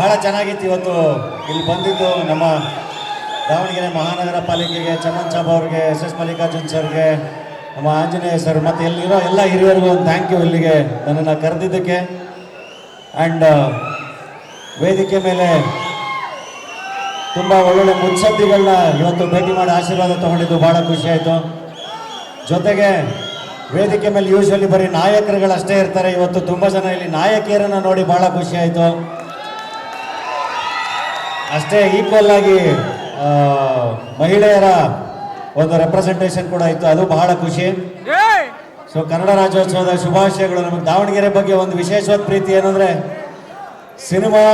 ಬಹಳ ಚೆನ್ನಾಗಿತ್ತು ಇವತ್ತು. ಇಲ್ಲಿ ಬಂದಿದ್ದು ನಮ್ಮ ದಾವಣಗೆರೆ ಮಹಾನಗರ ಪಾಲಿಕೆಗೆ ಚಮನ್ ಸಾಬ್ ಅವ್ರಿಗೆ, ಎಸ್ ಎಸ್ ಮಲ್ಲಿಕಾರ್ಜುನ್ ಸರ್ಗೆ, ನಮ್ಮ ಆಂಜನೇಯ ಸರ್ ಮತ್ತು ಎಲ್ಲಿರೋ ಎಲ್ಲ ಹಿರಿಯರಿಗೂ ಒಂದು ಥ್ಯಾಂಕ್ ಯು ಇಲ್ಲಿಗೆ ನನ್ನನ್ನು ಕರೆದಿದ್ದಕ್ಕೆ. ಆ್ಯಂಡ್ ವೇದಿಕೆ ಮೇಲೆ ತುಂಬ ಒಳ್ಳೊಳ್ಳೆ ಮುತ್ಸದ್ದಿಗಳನ್ನ ಇವತ್ತು ಭೇಟಿ ಮಾಡಿ ಆಶೀರ್ವಾದ ತಗೊಂಡಿದ್ದು ಭಾಳ ಆಯಿತು. ಜೊತೆಗೆ ವೇದಿಕೆ ಮೇಲೆ ಯೂಶ್ವಲಿ ಬರೀ ನಾಯಕರುಗಳಷ್ಟೇ ಇರ್ತಾರೆ. ಇವತ್ತು ತುಂಬ ಜನ ಇಲ್ಲಿ ನಾಯಕಿಯರನ್ನು ನೋಡಿ ಭಾಳ ಖುಷಿ ಆಯಿತು. ಅಷ್ಟೇ ಈಕ್ವಲ್ ಆಗಿ ಮಹಿಳೆಯರ ಒಂದು ರೆಪ್ರೆಸೆಂಟೇಷನ್ ಕೂಡ ಇತ್ತು. ಅದು ಬಹಳ ಖುಷಿ. ಸೊ ಕನ್ನಡ ರಾಜ್ಯೋತ್ಸವದ ಶುಭಾಶಯಗಳು. ನಮಗೆ ದಾವಣಗೆರೆ ಬಗ್ಗೆ ಒಂದು ವಿಶೇಷವಾದ ಪ್ರೀತಿ ಏನಂದ್ರೆ ಸಿನಿಮಾ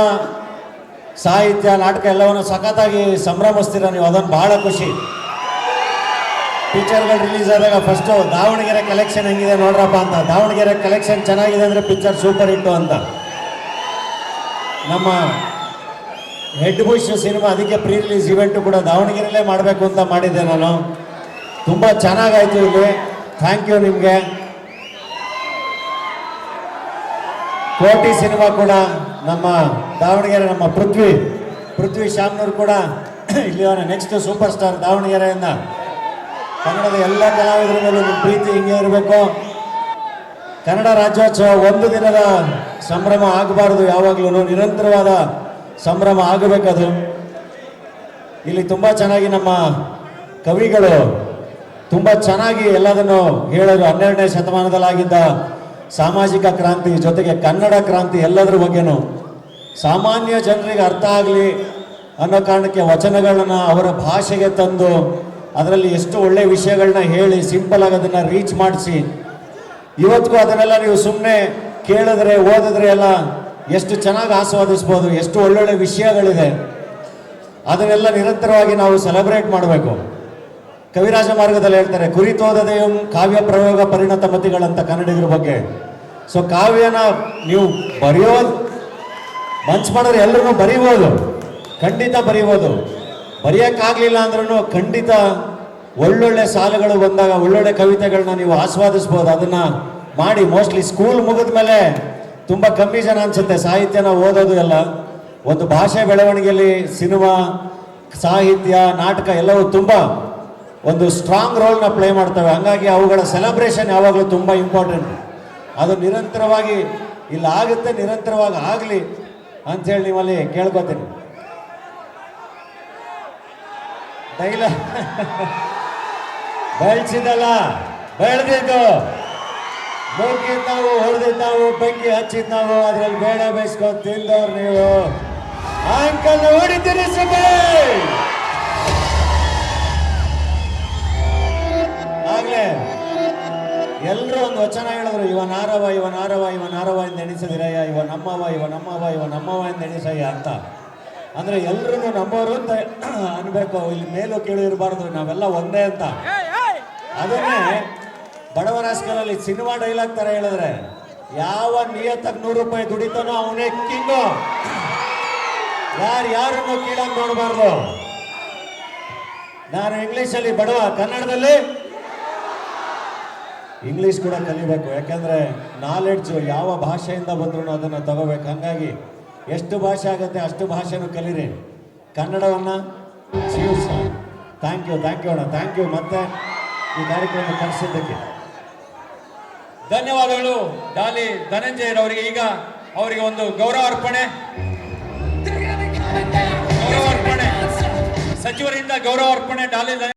ಸಾಹಿತ್ಯ ನಾಟಕ ಎಲ್ಲವನ್ನು ಸಖತ್ತಾಗಿ ಸಂಭ್ರಮಿಸ್ತೀರ ನೀವು? ಅದೊಂದು ಬಹಳ ಖುಷಿ. ಪಿಕ್ಚರ್ಗಳು ರಿಲೀಸ್ ಆದಾಗ ಫಸ್ಟು ದಾವಣಗೆರೆ ಕಲೆಕ್ಷನ್ ಹೆಂಗಿದೆ ನೋಡ್ರಪ್ಪ ಅಂತ. ದಾವಣಗೆರೆ ಕಲೆಕ್ಷನ್ ಚೆನ್ನಾಗಿದೆ ಅಂದರೆ ಪಿಕ್ಚರ್ ಸೂಪರ್ ಹಿಟ್ಟು ಅಂತ. ನಮ್ಮ ಹೆಡ್ ಬುಷ್ ಸಿನಿಮಾ ಅದಕ್ಕೆ ಪ್ರೀ ರಿಲೀಸ್ ಇವೆಂಟು ಕೂಡ ದಾವಣಗೆರೆಯಲ್ಲೇ ಮಾಡಬೇಕು ಅಂತ ಮಾಡಿದ್ದೆ ನಾನು. ತುಂಬ ಚೆನ್ನಾಗಾಯ್ತು ಇಲ್ಲಿ. ಥ್ಯಾಂಕ್ ಯು ನಿಮಗೆ. ಕೋಟಿ ಸಿನಿಮಾ ಕೂಡ ನಮ್ಮ ದಾವಣಗೆರೆ, ನಮ್ಮ ಪೃಥ್ವಿ ಪೃಥ್ವಿ ಶಾಮ್ನೂರ್ ಕೂಡ ಇಲ್ಲಿ ನೆಕ್ಸ್ಟ್ ಸೂಪರ್ ಸ್ಟಾರ್ ದಾವಣಗೆರೆಯಿಂದ ಕನ್ನಡದ ಎಲ್ಲ ಕಲಾವಿದರ ಮೇಲೂ ನಿಮ್ಮ ಪ್ರೀತಿ ಹಿಂಗೆ ಇರಬೇಕು. ಕನ್ನಡ ರಾಜ್ಯೋತ್ಸವ ಒಂದು ದಿನದ ಸಂಭ್ರಮ ಆಗಬಾರದು ಯಾವಾಗಲೂ. ನಿರಂತರವಾದ ಸಂಭ್ರಮ ಆಗಬೇಕದು ಇಲ್ಲಿ ತುಂಬ ಚೆನ್ನಾಗಿ ನಮ್ಮ ಕವಿಗಳು ತುಂಬ ಚೆನ್ನಾಗಿ ಎಲ್ಲದನ್ನು ಹೇಳೋರು ಹನ್ನೆರಡನೇ ಶತಮಾನದಲ್ಲಾಗಿದ್ದ ಸಾಮಾಜಿಕ ಕ್ರಾಂತಿ ಜೊತೆಗೆ ಕನ್ನಡ ಕ್ರಾಂತಿ ಎಲ್ಲದರ ಬಗ್ಗೆನೂ ಸಾಮಾನ್ಯ ಜನರಿಗೆ ಅರ್ಥ ಆಗಲಿ ಅನ್ನೋ ಕಾರಣಕ್ಕೆ ವಚನಗಳನ್ನ ಅವರ ಭಾಷೆಗೆ ತಂದು ಅದರಲ್ಲಿ ಎಷ್ಟು ಒಳ್ಳೆ ವಿಷಯಗಳನ್ನ ಹೇಳಿ ಸಿಂಪಲ್ ಆಗಿ ಅದನ್ನು ರೀಚ್ ಮಾಡಿಸಿ. ಇವತ್ತಿಗೂ ಅದನ್ನೆಲ್ಲ ನೀವು ಸುಮ್ಮನೆ ಕೇಳಿದ್ರೆ, ಓದಿದ್ರೆ ಎಲ್ಲ ಎಷ್ಟು ಚೆನ್ನಾಗಿ ಆಸ್ವಾದಿಸ್ಬೋದು, ಎಷ್ಟು ಒಳ್ಳೊಳ್ಳೆ ವಿಷಯಗಳಿದೆ, ಅದನ್ನೆಲ್ಲ ನಿರಂತರವಾಗಿ ನಾವು ಸೆಲೆಬ್ರೇಟ್ ಮಾಡಬೇಕು. ಕವಿರಾಜ ಮಾರ್ಗದಲ್ಲಿ ಹೇಳ್ತಾರೆ ಕುರಿತೋದದೆಯಂ ಕಾವ್ಯ ಪ್ರಯೋಗ ಪರಿಣತ ಮತಿಗಳಂತ ಕನ್ನಡಿಗರ ಬಗ್ಗೆ. ಸೊ ಕಾವ್ಯನ ನೀವು ಬರೆಯೋದು ಮನ್ಸು ಮಾಡಿದ್ರೆ ಎಲ್ಲರೂ ಬರೀಬೋದು, ಖಂಡಿತ ಬರೀಬೋದು. ಬರೆಯೋಕ್ಕಾಗಲಿಲ್ಲ ಅಂದ್ರೂ ಖಂಡಿತ ಒಳ್ಳೊಳ್ಳೆ ಸಾಲುಗಳು ಬಂದಾಗ, ಒಳ್ಳೊಳ್ಳೆ ಕವಿತೆಗಳನ್ನ ನೀವು ಆಸ್ವಾದಿಸ್ಬೋದು. ಅದನ್ನ ಮಾಡಿ, ಮೋಸ್ಟ್ಲಿ ಸ್ಕೂಲ್ ಮುಗಿದ ಮೇಲೆ ತುಂಬ ಕಮ್ಮಿ ಜನ ಅನ್ಸುತ್ತೆ. ಸಾಹಿತ್ಯನ ಓದೋದು ಎಲ್ಲ. ಒಂದು ಭಾಷೆ ಬೆಳವಣಿಗೆಯಲ್ಲಿ ಸಿನಿಮಾ, ಸಾಹಿತ್ಯ, ನಾಟಕ ಎಲ್ಲವೂ ತುಂಬ ಒಂದು ಸ್ಟ್ರಾಂಗ್ ರೋಲ್ನ ಪ್ಲೇ ಮಾಡ್ತವೆ. ಹಂಗಾಗಿ ಅವುಗಳ ಸೆಲೆಬ್ರೇಷನ್ ಯಾವಾಗಲೂ ತುಂಬ ಇಂಪಾರ್ಟೆಂಟ್ ಅದು ನಿರಂತರವಾಗಿ ಇಲ್ಲಿ ಆಗುತ್ತೆ, ನಿರಂತರವಾಗಿ ಆಗಲಿ ಅಂಥೇಳಿ ನಿಮ್ಮಲ್ಲಿ ಕೇಳ್ಕೊತೀನಿ. ಡೈಲ ಬೆಳೆಸಿದಲ್ಲ ಬೆಳೆದಿದ್ದು. ಮೂಗಿದ್ ನಾವು ಹೊಡೆದಿದ್ದು ನಾವು ಬೆಂಕಿ ಹಚ್ಚಿದ್ ನಾವು, ಅದ್ರಲ್ಲಿ ಬೇಡ ಬೇಯಿಸ್ಕೊಂಡು ತಿಂದವ್ರು ನೀವು. ಅಂಕಲ್ ಹೊಡಿತೀರಿ ಆಗ್ಲೇ ಎಲ್ಲರೂ ಒಂದು ವಚನ ಹೇಳಿದ್ರು ಇವ ನಾರವ ಇವ ನಾರವ ಇವ ನಾರವ ಎಂದು ಎಣಿಸದಿರಯ್ಯ ಇವ ನಮ್ಮವ ಇವ ನಮ್ಮವ ಇವ ನಮ್ಮವ ಎಂದು ಎಣಿಸಯ್ಯ ಅಂತ. ಅಂದ್ರೆ ಎಲ್ರೂ ನಮ್ಮವರು ಅಂತ ಅನ್ಬೇಕು. ಇಲ್ಲಿ ಮೇಲೂ ಕೇಳಿರಬಾರ್ದು ನಾವೆಲ್ಲ ಒಂದೇ ಅಂತ. ಅದನ್ನೇ ಬಡವರಾಸ್ಕರಲ್ಲಿ ಸಿನಿಮಾ ಡೈಲಾಗ್ ತರ ಹೇಳಿದ್ರೆ ಯಾವ ನಿಯತಕ್ಕೆ ನೂರು ರೂಪಾಯಿ ದುಡಿತಾನೋ ಅವನೇ ಕಿಂಗು. ಯಾರು ಯಾರನ್ನು ಕೀಳಾಗಿ ನೋಡಬಾರ್ದು? ನಾನು ಇಂಗ್ಲಿಷಲ್ಲಿ ಬಡವ, ಕನ್ನಡದಲ್ಲಿ? ಇಂಗ್ಲಿಷ್ ಕೂಡ ಕಲಿಬೇಕು, ಯಾಕಂದ್ರೆ ನಾಲೆಡ್ಜು ಯಾವ ಭಾಷೆಯಿಂದ ಬಂದ್ರು ಅದನ್ನು ತಗೋಬೇಕು. ಹಂಗಾಗಿ ಎಷ್ಟು ಭಾಷೆ ಆಗುತ್ತೆ ಅಷ್ಟು ಭಾಷೆನೂ ಕಲೀರಿ. ಕನ್ನಡವನ್ನ ಥ್ಯಾಂಕ್ ಯು ಥ್ಯಾಂಕ್ ಯು ಅಣ್ಣ ಥ್ಯಾಂಕ್ ಯು ಮತ್ತೆ ಈ ಕಾರ್ಯಕ್ರಮ ಕರೆಸಿದ್ದಕ್ಕೆ ಧನ್ಯವಾದಗಳು. ಡಾಲಿ ಧನಂಜಯರವರಿಗೆ ಈಗ ಅವರಿಗೆ ಒಂದು ಗೌರವ ಅರ್ಪಣೆ. ಗೌರವ ಅರ್ಪಣೆ. ಸಚಿವರಿಂದ ಗೌರವ ಅರ್ಪಣೆ. ಡಾಲಿ